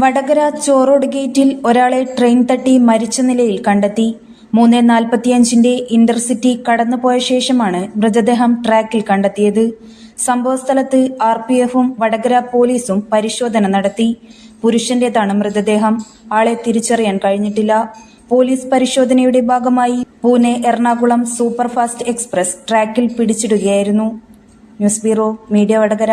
വടകര ചോറോഡ് ഗേറ്റിൽ ഒരാളെ ട്രെയിൻ തട്ടി മരിച്ച നിലയിൽ കണ്ടെത്തി. മൂന്ന് നാൽപ്പത്തിയഞ്ചിന്റെ ഇന്റർസിറ്റി കടന്നുപോയ ശേഷമാണ് മൃതദേഹം ട്രാക്കിൽ കണ്ടെത്തിയത്. സംഭവസ്ഥലത്ത് ആർ പി എഫും വടകര പോലീസും പരിശോധന നടത്തി. പുരുഷന്റേതാണ് മൃതദേഹം. ആളെ തിരിച്ചറിയാൻ കഴിഞ്ഞിട്ടില്ല. പോലീസ് പരിശോധനയുടെ ഭാഗമായി പൂനെ എറണാകുളം സൂപ്പർഫാസ്റ്റ് എക്സ്പ്രസ് ട്രാക്കിൽ പിടിച്ചിടുകയായിരുന്നു. News bureau media Vadakara.